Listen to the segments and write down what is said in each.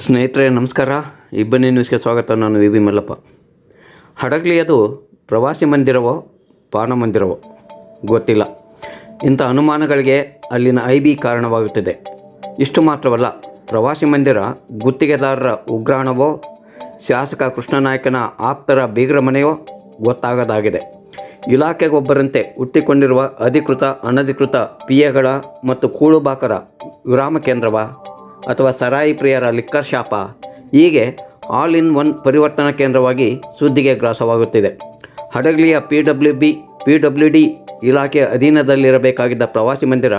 ಸ್ನೇಹಿತರೆ, ನಮಸ್ಕಾರ. ಇಬ್ಬನಿ ನ್ಯೂಸ್ಗೆ ಸ್ವಾಗತ. ನಾನು ವಿ ಬಿ ಮಲ್ಲಪ್ಪ. ಹಡಗಲಿಯದು ಪ್ರವಾಸಿ ಮಂದಿರವೋ, ಪಾನ ಮಂದಿರವೋ? ಗೊತ್ತಿಲ್ಲ. ಇಂಥ ಅನುಮಾನಗಳಿಗೆ ಅಲ್ಲಿನ ಐ ಬಿ ಕಾರಣವಾಗುತ್ತಿದೆ. ಇಷ್ಟು ಮಾತ್ರವಲ್ಲ, ಪ್ರವಾಸಿ ಮಂದಿರ ಗುತ್ತಿಗೆದಾರರ ಉಗ್ರಾಣವೋ, ಶಾಸಕ ಕೃಷ್ಣನಾಯಕನ ಆಪ್ತರ ಬೀಗರ ಮನೆಯೋ ಗೊತ್ತಾಗದಾಗಿದೆ. ಇಲಾಖೆಗೊಬ್ಬರಂತೆ ಹುಟ್ಟಿಕೊಂಡಿರುವ ಅಧಿಕೃತ, ಅನಧಿಕೃತ ಪಿಎಗಳ ಮತ್ತು ಕೂಳುಬಾಕರ ವಿರಾಮ ಕೇಂದ್ರವ? ಅಥವಾ ಸರಾಯಿ ಪ್ರಿಯರ ಲಿಕ್ಕರ್ ಶಾಪ ಹೀಗೆ ಆಲ್ ಇನ್ ಒನ್ ಪರಿವರ್ತನಾ ಕೇಂದ್ರವಾಗಿ ಸುದ್ದಿಗೆ ಗ್ರಾಸವಾಗುತ್ತಿದೆ. ಹಡಗಲಿಯ P W B P W D ಇಲಾಖೆಯ ಅಧೀನದಲ್ಲಿರಬೇಕಾಗಿದ್ದ ಪ್ರವಾಸಿ ಮಂದಿರ,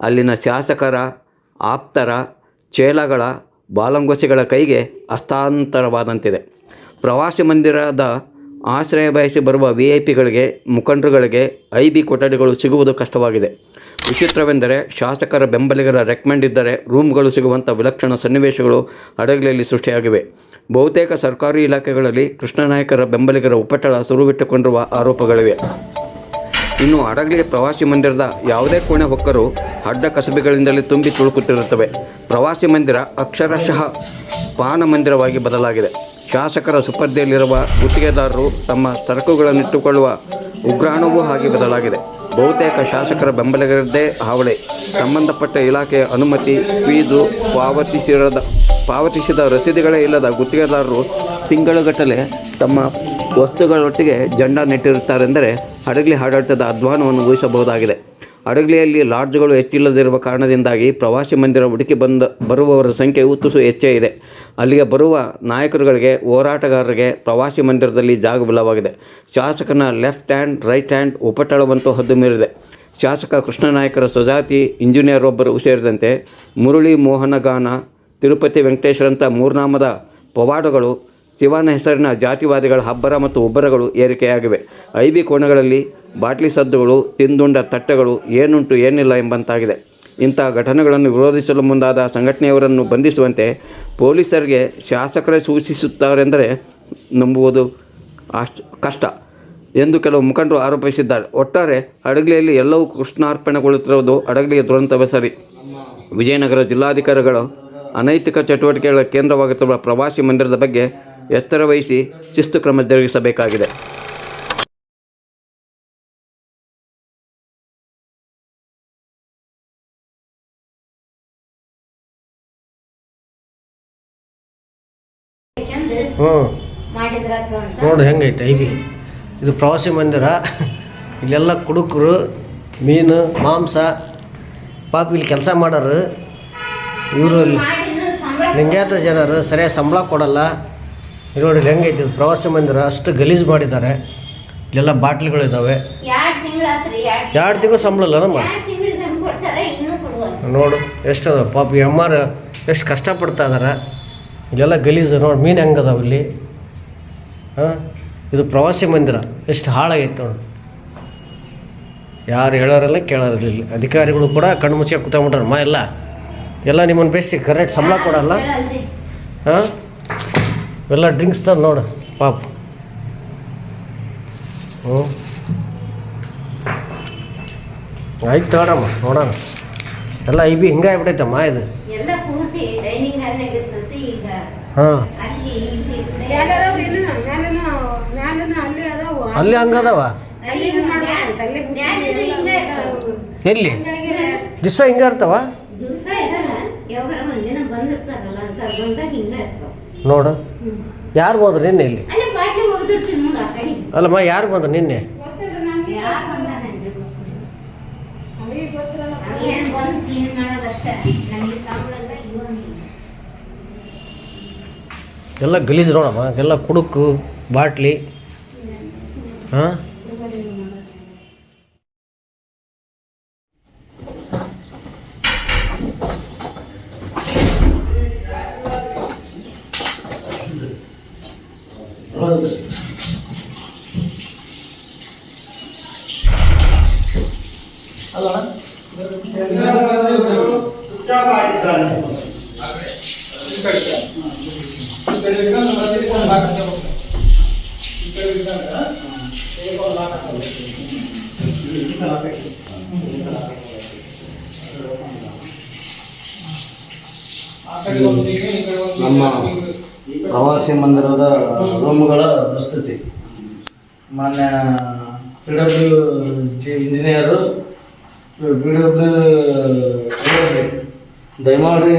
ಅಲ್ಲಿನ ಶಾಸಕರ, ಆಪ್ತರ, ಚೇಲಗಳ, ಬಾಲಂಗೊಸಿಗಳ ಕೈಗೆ ಹಸ್ತಾಂತರವಾದಂತಿದೆ. ಪ್ರವಾಸಿ ಮಂದಿರದ ಆಶ್ರಯ ಬಯಸಿ ಬರುವ ವಿ ಐ ಪಿಗಳಿಗೆ ಮುಖಂಡರುಗಳಿಗೆ ಐ ಬಿ ಕೊಠಡಿಗಳು ಸಿಗುವುದು ಕಷ್ಟವಾಗಿದೆ. ವಿಚಿತ್ರವೆಂದರೆ ಶಾಸಕರ ಬೆಂಬಲಿಗರ ರೆಕಮೆಂಡ್ ಇದ್ದರೆ ರೂಮ್ಗಳು ಸಿಗುವಂಥ ವಿಲಕ್ಷಣ ಸನ್ನಿವೇಶಗಳು ಹಡಗಲಿಯಲ್ಲಿ ಸೃಷ್ಟಿಯಾಗಿವೆ. ಬಹುತೇಕ ಸರ್ಕಾರಿ ಇಲಾಖೆಗಳಲ್ಲಿ ಕೃಷ್ಣನಾಯಕರ ಬೆಂಬಲಿಗರ ಉಪಟಳ ಸುರುವಿಟ್ಟುಕೊಂಡಿರುವ ಆರೋಪಗಳಿವೆ. ಇನ್ನು ಹಡಗಲಿ ಪ್ರವಾಸಿ ಮಂದಿರದ ಯಾವುದೇ ಕೋಣೆ ಹೊಕ್ಕರು ಅಡ್ಡ ಕಸಬಿಗಳಿಂದಲೇ ತುಂಬಿ ತುಳುಕುತ್ತಿರುತ್ತವೆ. ಪ್ರವಾಸಿ ಮಂದಿರ ಅಕ್ಷರಶಃ ಪಾನ ಮಂದಿರವಾಗಿ ಬದಲಾಗಿದೆ. ಶಾಸಕರ ಸುಪರ್ದಿಯಲ್ಲಿರುವ ಗುತ್ತಿಗೆದಾರರು ತಮ್ಮ ಸರಕುಗಳನ್ನಿಟ್ಟುಕೊಳ್ಳುವ ಉಗ್ರಾಣವೂ ಹಾಗೆ ಬದಲಾಗಿದೆ. ಬಹುತೇಕ ಶಾಸಕರ ಬೆಂಬಲಿಗರದ್ದೇ ಹಾವಳಿ. ಸಂಬಂಧಪಟ್ಟ ಇಲಾಖೆಯ ಅನುಮತಿ, ಫೀಸು, ಪಾವತಿಸಿರದ ಪಾವತಿಸಿದ ರಸೀದಿಗಳೇ ಇಲ್ಲದ ಗುತ್ತಿಗೆದಾರರು ತಿಂಗಳುಗಟ್ಟಲೆ ತಮ್ಮ ವಸ್ತುಗಳೊಟ್ಟಿಗೆ ಜಂಡ ನೆಟ್ಟಿರುತ್ತಾರೆಂದರೆ ಹಡಗಲಿ ಆಡಳಿತದ ಅಧ್ವಾನವನ್ನು ಊಹಿಸಬಹುದಾಗಿದೆ. ಹಡಗಲಿಯಲ್ಲಿ ಲಾಡ್ಜ್ಗಳು ಹೆಚ್ಚಿಲ್ಲದಿರುವ ಕಾರಣದಿಂದಾಗಿ ಪ್ರವಾಸಿ ಮಂದಿರ ಹುಡುಕಿ ಬಂದ ಬರುವವರ ಸಂಖ್ಯೆಯು ತುಸು ಹೆಚ್ಚೇ ಇದೆ. ಅಲ್ಲಿಗೆ ಬರುವ ನಾಯಕರುಗಳಿಗೆ, ಹೋರಾಟಗಾರರಿಗೆ ಪ್ರವಾಸಿ ಮಂದಿರದಲ್ಲಿ ಜಾಗವಿಲ್ಲವಾಗಿದೆ ಶಾಸಕನ ಲೆಫ್ಟ್ ಹ್ಯಾಂಡ್, ರೈಟ್ ಹ್ಯಾಂಡ್ ಉಪಟಳವಂತೂ ಹದ್ದು ಮೀರಿದೆ. ಶಾಸಕ ಕೃಷ್ಣನಾಯಕರ ಸ್ವಜಾತಿ, ಇಂಜಿನಿಯರ್ ಒಬ್ಬರು ಸೇರಿದಂತೆ ಮುರಳಿ ಮೋಹನಗಾನ ತಿರುಪತಿ ವೆಂಕಟೇಶ್ವರಂಥ ಮೂರ್ನಾಮದ ಪವಾಡಗಳು, ಶಿವನ ಹೆಸರಿನ ಜಾತಿವಾದಿಗಳ ಹಬ್ಬರ ಮತ್ತು ಒಬ್ಬರಗಳು ಏರಿಕೆಯಾಗಿವೆ. ಐಬಿ ಕೋಣಗಳಲ್ಲಿ ಬಾಟ್ಲಿ ಸದ್ದುಗಳು, ತಿಂದುಂಡ ತಟ್ಟೆಗಳು ಏನುಂಟು ಏನಿಲ್ಲ ಎಂಬಂತಾಗಿದೆ. ಇಂಥ ಘಟನೆಗಳನ್ನು ವಿರೋಧಿಸಲು ಮುಂದಾದ ಸಂಘಟನೆಯವರನ್ನು ಬಂಧಿಸುವಂತೆ ಪೊಲೀಸರಿಗೆ ಶಾಸಕರೇ ಸೂಚಿಸುತ್ತಾರೆಂದರೆ ನಂಬುವುದು ಅಷ್ಟು ಕಷ್ಟ ಎಂದು ಕೆಲವು ಮುಖಂಡರು ಆರೋಪಿಸಿದ್ದಾರೆ. ಒಟ್ಟಾರೆ ಹಡಗಲಿಯಲ್ಲಿ ಎಲ್ಲವೂ ಕೃಷ್ಣಾರ್ಪಣೆಗೊಳ್ಳುತ್ತಿರುವುದು ಹಡಗಲಿಯ ದುರಂತವೇ ಸರಿ. ವಿಜಯನಗರ ಜಿಲ್ಲಾಧಿಕಾರಿಗಳು ಅನೈತಿಕ ಚಟುವಟಿಕೆಗಳ ಕೇಂದ್ರವಾಗುತ್ತಿರುವ ಪ್ರವಾಸಿ ಮಂದಿರದ ಬಗ್ಗೆ ಎತ್ತರ ವಹಿಸಿ ಶಿಸ್ತು ಕ್ರಮ ಜರುಗಿಸಬೇಕಾಗಿದೆ. ಹ್ಞೂ. ನೋಡು ಹೆಂಗೈತೆ ಐಬಿ ಬಿ. ಇದು ಪ್ರವಾಸಿ ಮಂದಿರ. ಇಲ್ಲೆಲ್ಲ ಕುಡುಕರು ಮೀನು ಮಾಂಸ ಪಾಪ ಇಲ್ಲಿ ಕೆಲಸ ಮಾಡೋರು. ಇವರು ಲಿಂಗಾಯತ ಜನರು ಸರಿಯಾಗಿ ಸಂಬಳ ಕೊಡಲ್ಲ. ನೋಡಿ ಹೆಂಗೈತೆ ಇದು ಪ್ರವಾಸಿ ಮಂದಿರ. ಅಷ್ಟು ಗಲೀಜು ಮಾಡಿದ್ದಾರೆ. ಇಲ್ಲೆಲ್ಲ ಬಾಟ್ಲಿಗಳಿದ್ದಾವೆ ಎರಡ್ ತಿಂಗಳು ಸಂಬಳ ಇಲ್ಲ ನಮ್ಮ? ನೋಡು ಎಷ್ಟು ಪಾಪ. ಎಂ ಅಮ್ಮಾರು ಎಷ್ಟು ಕಷ್ಟಪಡ್ತಾ ಇದಾರೆ. ಇಲ್ಲೆಲ್ಲ ಗಲೀಜು ನೋಡಿ, ಮೀನು ಹೆಂಗೆ ಇಲ್ಲಿ? ಹಾಂ? ಇದು ಪ್ರವಾಸಿ ಮಂದಿರ, ಎಷ್ಟು ಹಾಳಾಗೈತೆ ನೋಡಿ. ಯಾರು ಹೇಳೋರೆಲ್ಲ ಕೇಳೋರಿಲ್ಲ ಅಧಿಕಾರಿಗಳು ಕೂಡ ಕಣ್ಣು ಮುಚ್ಚಿ ಕೂತ್ಕೊಂಡ್ಬಿಟ್ರಮ್ಮ ಎಲ್ಲ. ಎಲ್ಲ ನಿಮ್ಮನ್ನು ಬೇಸಿ ಕರೆಕ್ಟ್ ಸಂಬಳ ಕೊಡಲ್ಲ. ಹಾಂ? ಎಲ್ಲ ಡ್ರಿಂಕ್ಸ್ ತಂದು ನೋಡು, ಪಾಪ. ಹ್ಞೂ ಆಯ್ತು ತಗೊಳಮ್ಮ ನೋಡೋಣ. ಎಲ್ಲ ಐ ಬಿ ಹಿಂಗೆ ಆಗ್ಬಿಟ್ಟೈತಮ್ಮ ಇದು ಹಾಂ. ಅಲ್ಲಿ ಹಂಗದವ ಎಲ್ಲಿ ದಿವಸ ಹಿಂಗೆ ಇರ್ತಾವ? ದಿವಸ ಇರಲ್ಲ ಯಾವಾಗಾರ ಒಂದಿನ ಬಂದಿರ್ತಾರಲ್ಲ ಅಂತ ಬಂದಾಗ ಹಿಂಗ ಇರ್ತಾವ. ನೋಡು. ಯಾರು ಬಂದ್ರು ನಿನ್ನೆ ಇಲ್ಲಿ? ಅಲ್ಲಮ್ಮ ಯಾರು ಬಂದ್ರು ನಿನ್ನೆ ಏನ್ ಎಲ್ಲ ಗಲೀಜು ನೋಡಮ್ಮ ಎಲ್ಲ ಕುಡುಕು ಬಾಟ್ಲಿ ಹಾಂ ಅಲ್ಲ ನಮ್ಮ ಪ್ರವಾಸಿ ಮಂದಿರದ ರೂಮ್ಗಳ ಪ್ರಸ್ತುತಿ ಮಾನ್ಯ P W G engineer P W ದಯಮಾಡಿ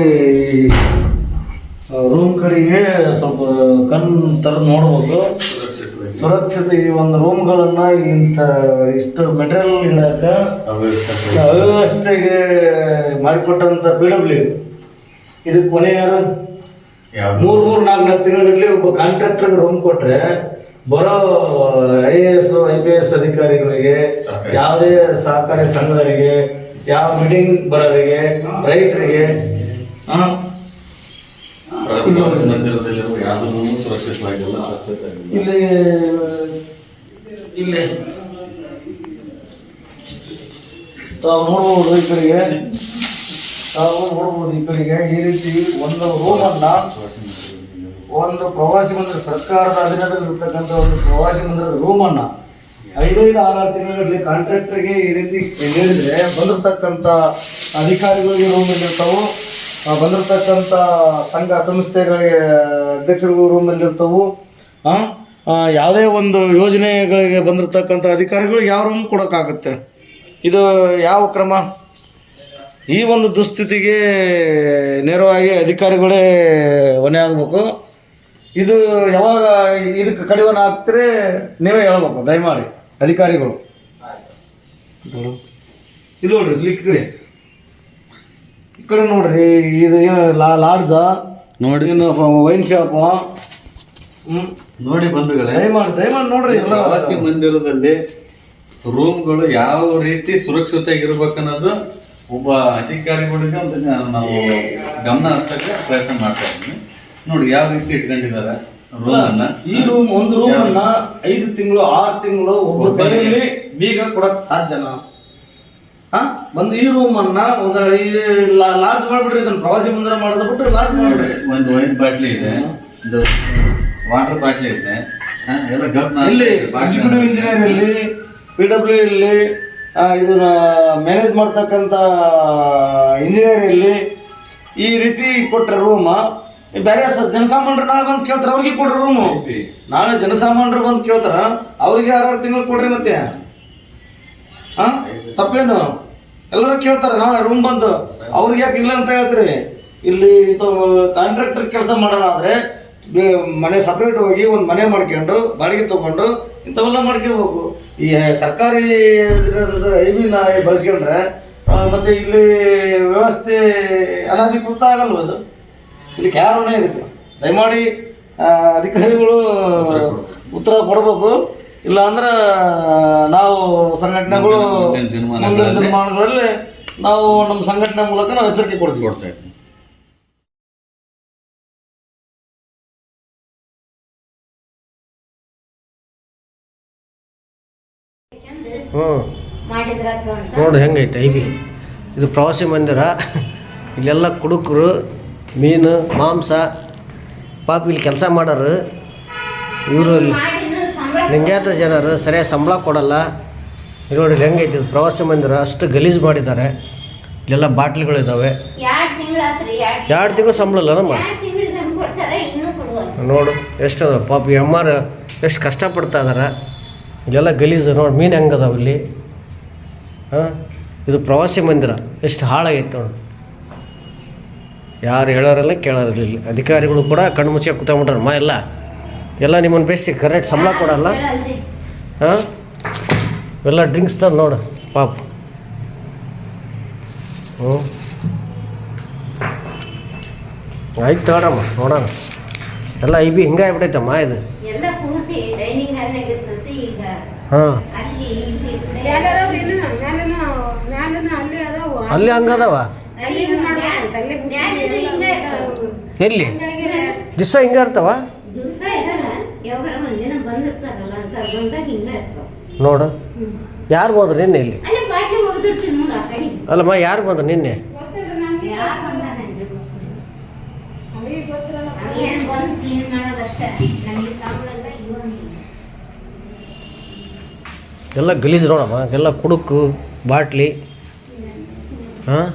ರೂಮ್ ಕಡೆಗೆ ಸ್ವಲ್ಪ ಕಣ್ ತರ ನೋಡ್ಬೋದು ಸುರಕ್ಷತೆ ಈ ಒಂದು ರೂಮ್ಗಳನ್ನ ಇಂಥ ಇಷ್ಟು ಮೆಟೀರಿಯಲ್ ಇಡಕ ಅವ್ಯವಸ್ಥೆಗೆ ಮಾಡಿಕೊಟ್ಟಂತ ಪಿ ಡಬ್ಲ್ಯೂ ಇದಕ್ಕೆ ಕೊನೆ ಯಾರು ಮೂರ್ ಮೂರ್ ನಾಲ್ಕು ನಾಲ್ಕು ತಿಂಗಳಲ್ಲಿ ಒಬ್ಬ ಕಾಂಟ್ರಾಕ್ಟರ್ ರೂಮ್ ಕೊಟ್ರೆ ಬರೋ I A S I P S ಅಧಿಕಾರಿಗಳಿಗೆ ಯಾವುದೇ ಸಹಕಾರಿ ಸಂಘದವರಿಗೆ ಯಾವ ಮೀಟಿಂಗ್ ಬರೋರಿಗೆ ರೈತರಿಗೆ ಸುರಕ್ಷಿತವಾಗಿಲ್ಲ ಇಲ್ಲಿ ಇಲ್ಲಿ ತಾವು ನೋಡ್ಬೋದು ಈ ತಾವು ನೋಡ್ಬೋದು ಈ ಈ ರೀತಿ ಒಂದು ರೂಮನ್ನ ಒಂದು ಪ್ರವಾಸಿ ಮಂದಿರ ಸರ್ಕಾರದ ಅಧೀನದಲ್ಲಿ ಇರ್ತಕ್ಕಂಥ ಒಂದು ಪ್ರವಾಸಿ ಮಂದಿರದ ರೂಮನ್ನ ಐದೈದು ಆರಾರು ತಿಂಗಳಲ್ಲಿ ಕಾಂಟ್ರಾಕ್ಟರ್ಗೆ ಈ ರೀತಿ ಹೇಳಿದ್ರೆ ಬಂದಿರತಕ್ಕಂತ ಅಧಿಕಾರಿಗಳಿಗೆ ರೂಮ್ ಇರ್ತಾವು ಬಂದಿರ್ತಕ್ಕಂಥ ಸಂಘ ಸಂಸ್ಥೆಗಳಿಗೆ ಅಧ್ಯಕ್ಷರು ರೂಮ್ ಇರ್ತಾವು ಆ, ಆ, ಯಾವುದೇ ಒಂದು ಯೋಜನೆಗಳಿಗೆ ಬಂದಿರತಕ್ಕಂಥ ಅಧಿಕಾರಿಗಳಿಗೆ ಯಾವ ರೂಮ್ ಕೊಡೋಕ್ಕಾಗುತ್ತೆ? ಇದು ಯಾವ ಕ್ರಮ? ಈ ಒಂದು ದುಸ್ಥಿತಿಗೆ ನೇರವಾಗಿ ಅಧಿಕಾರಿಗಳೇ ಹೊಣೆ ಆಗಬೇಕು ಇದು ಯಾವಾಗ ಇದಕ್ಕೆ ಕಡಿವಾಣ ಹಾಕ್ತಾರೆ ನೀವೇ ಹೇಳ್ಬೇಕು ದಯಮಾಡಿ ಅಧಿಕಾರಿಗಳು. ಇಲ್ಲ ನೋಡ್ರಿ ಇಲ್ಲಿ ಕಡೆ ಕಡೆ ನೋಡ್ರಿ ಇದು ಏನು ಲಾ ಲಾಡ್ಜ? ನೋಡಿ. ಏನು ವೈನ್ ಶಾಪ? ಹ್ಮ್. ನೋಡಿ ಬಂಧುಗಳೇ. ದಯಮಾಡಿ ದಯಮಾಡಿ ನೋಡ್ರಿ ಎಲ್ಲ. ಪ್ರವಾಸಿ ಮಂದಿರದಲ್ಲಿ ರೂಮ್ಗಳು ಯಾವ ರೀತಿ ಸುರಕ್ಷಿತವಾಗಿರ್ಬೇಕನ್ನೋದು ಒಬ್ಬ ಅಧಿಕಾರಿಗಳಿಗೆ ಒಂದು ನಾವು ಗಮನ ಹರಿಸಕ್ಕೆ ಪ್ರಯತ್ನ ಮಾಡ್ತಾ ಇದ್ದೀವಿ ನೋಡಿ ಯಾವ ರೀತಿ ಇಟ್ಕೊಂಡಿದ್ದಾರೆ ಈ ರೂಮ್ ಒಂದು ರೂಮ್ ಅನ್ನ ಐದು ತಿಂಗಳು ಆರು ತಿಂಗಳು ಒಬ್ಬರು ಕೈಯಲ್ಲಿ ಬೀಗ ಕೊಡಕ್ ಸಾಧ್ಯನಾ ಹಾ? ಒಂದು ಈ ರೂಮ್ ಅನ್ನ ಒಂದು ಲಾರ್ಜ್ ಮಾಡ್ಬಿಡ್ರಿ ಇದನ್ನ ಪ್ರವಾಸಿ ಮಂದಿರ ಮಾಡೋದ್ ಬಿಟ್ಟು ಲಾರ್ಜ್ ಮಾಡ್ಬಿಡ್ರಿ. ಒಂದು ವೈನ್ ಬಾಟ್ಲಿ ಇದೆ ಒಂದು ವಾಟರ್ ಬಾಟ್ಲಿ ಇದೆ. ಎಲ್ಲ ಗಮನ ಇಲ್ಲಿ ಎಕ್ಸಿಕ್ಯೂಟಿವ್ ಇಂಜಿನಿಯರ್ ಇಲ್ಲಿ ಪಿ ಡಬ್ಲ್ಯೂ ಇಲ್ಲಿ ಇದನ್ನ ಮ್ಯಾನೇಜ್ ಮಾಡ್ತಕ್ಕಂಥ ಇಂಜಿನಿಯರ್ ಇಲ್ಲಿ ಈ ರೀತಿ ಕೊಟ್ಟರೆ ರೂಮ ಬೇರೆ ಜನಸಾಮಾನ್ಯರು ನಾಳೆ ಬಂದು ಕೇಳ್ತಾರೆ ಅವ್ರಿಗೆ ಕೊಡ್ರಿ ರೂಮು ನಾಳೆ ಜನಸಾಮಾನ್ಯರು ಬಂದು ಕೇಳ್ತಾರ ಅವ್ರಿಗೆ ಆರಾರು ತಿಂಗಳು ಕೊಡ್ರಿ ಮತ್ತೆ. ಹಾ? ತಪ್ಪೇನು? ಎಲ್ಲರೂ ಕೇಳ್ತಾರೆ ನಾಳೆ ರೂಮ್ ಬಂದು. ಅವ್ರಿಗೆ ಯಾಕೆ ಇಲ್ಲ ಅಂತ ಹೇಳ್ತೀರಿ? ಇಲ್ಲಿ ಕಾಂಟ್ರಾಕ್ಟರ್ ಕೆಲಸ ಮಾಡೋಣ ಆದ್ರೆ ಮನೆ ಸಪ್ರೇಟ್ ಹೋಗಿ ಒಂದು ಮನೆ ಮಾಡ್ಕೊಂಡು ಬಾಡಿಗೆ ತಗೊಂಡು ಇಂಥವೆಲ್ಲ ಮಾಡ್ಕೋಬೇಕು ಈ ಸರ್ಕಾರಿ ಐ ಬಿನ ಬಳಸ್ಕೊಂಡ್ರೆ ಮತ್ತು ಇಲ್ಲಿ ವ್ಯವಸ್ಥೆ ಅನಧಿಕೃತ ಆಗಲ್ವ ಅದು? ಇದಕ್ಕೆ ಯಾರು ಹೊಣೆ ಇದಕ್ಕೆ? ದಯಮಾಡಿ ಅಧಿಕಾರಿಗಳು ಉತ್ತರ ಕೊಡಬೇಕು. ಇಲ್ಲ ಅಂದ್ರೆ ನಾವು ಸಂಘಟನೆಗಳು ಮುಂದಿನ ದಿನಮಾನಗಳಲ್ಲಿ ನಾವು ನಮ್ಮ ಸಂಘಟನೆ ಮೂಲಕ ನಾವು ಎಚ್ಚರಿಕೆ ಕೊಡ್ತೀವಿ. ಕೊಡ್ತಾ ಇದ್ದೀನಿ ಹ್ಞೂ ಅಂತ ನೋಡಿ ಹೆಂಗೈತೆ ಐ ಬಿ ಇದು ಪ್ರವಾಸಿ ಮಂದಿರ. ಇಲ್ಲೆಲ್ಲ ಕುಡುಕರು ಮೀನು ಮಾಂಸ ಪಾಪ ಇಲ್ಲಿ ಕೆಲಸ ಮಾಡೋರು. ಇವರು ಸಂಬಳ ಲಿಂಗಾಯತ ಜನರು? ಸರಿಯಾಗಿ ಸಂಬಳ ಕೊಡಲ್ಲ. ಇಲ್ಲಿ ನೋಡಿ ಹೆಂಗೈತೆ ಇದು ಪ್ರವಾಸಿ ಮಂದಿರ ಅಷ್ಟು ಗಲೀಜು ಮಾಡಿದ್ದಾರೆ. ಇಲ್ಲೆಲ್ಲ ಬಾಟ್ಲಿಗಳಿದ್ದಾವೆ ಎರಡ್ ತಿಂಗಳು ಸಂಬಳ ಇಲ್ಲ ನಮ್ಮ? ನೋಡು ಎಷ್ಟು ಪಾಪ ಎಂ ಆರ್ ಎಷ್ಟು ಕಷ್ಟಪಡ್ತಾ ಇದ್ದಾರೆ ಇಲ್ಲೆಲ್ಲ ಗಲೀಜು ನೋಡಿ ಮೀನು ಹೆಂಗೆ ಅದಾವ ಇಲ್ಲಿ? ಹಾಂ? ಇದು ಪ್ರವಾಸಿ ಮಂದಿರ ಎಷ್ಟು ಹಾಳಾಗೈತೆ ನೋಡು. ಯಾರು ಹೇಳೋರಲ್ಲ ಕೇಳೋರಲ್ಲ ಇಲ್ಲಿ. ಅಧಿಕಾರಿಗಳು ಕೂಡ ಕಣ್ಣು ಮುಚ್ಚಿ ಕೂತ್ಕೊಂಡ್ಬಿಟ್ರೆ ಮಾ ಎಲ್ಲ. ಎಲ್ಲ ನಿಮ್ಮನ್ನು ಬೇಸಿ ಕರೆಕ್ಟ್ ಸಂಬಳ ಕೊಡಲ್ಲ. ಹಾಂ? ಎಲ್ಲ ಡ್ರಿಂಕ್ಸ್ ತಂದು ನೋಡು ಪಾಪ. ಹ್ಞೂ ಆಯ್ತು ತಗೊಳಮ್ಮ ನೋಡೋಣ. ಎಲ್ಲ ಐಬಿ ಹಿಂಗ ಆಗ್ಬಿಟ್ಟೈತಮ್ಮ ಇದು. ಎಲ್ಲ ಪೂರ್ತಿ ಡೈನಿಂಗ್ ಹಾಲ್ ಇರ್ತೈತಿ ಈಗ. ಹಾಂ. ಅಲ್ಲಿ ಹಂಗದವ ಎಲ್ಲ? ದಿವಸ ಹಿಂಗ ಇರ್ತಾವ. ನೋಡು. ಯಾರು ಬಂದ್ರು ನಿನ್ನೆ ಇಲ್ಲಿ? ಅಲ್ಲಮ್ಮ ಯಾರು ಬಂದ್ರು ನಿನ್ನೆ ಎಲ್ಲ ಗಲೀಜು ನೋಡಮ್ಮ ಎಲ್ಲ ಕುಡುಕು ಬಾಟ್ಲಿ ಹಾಂ?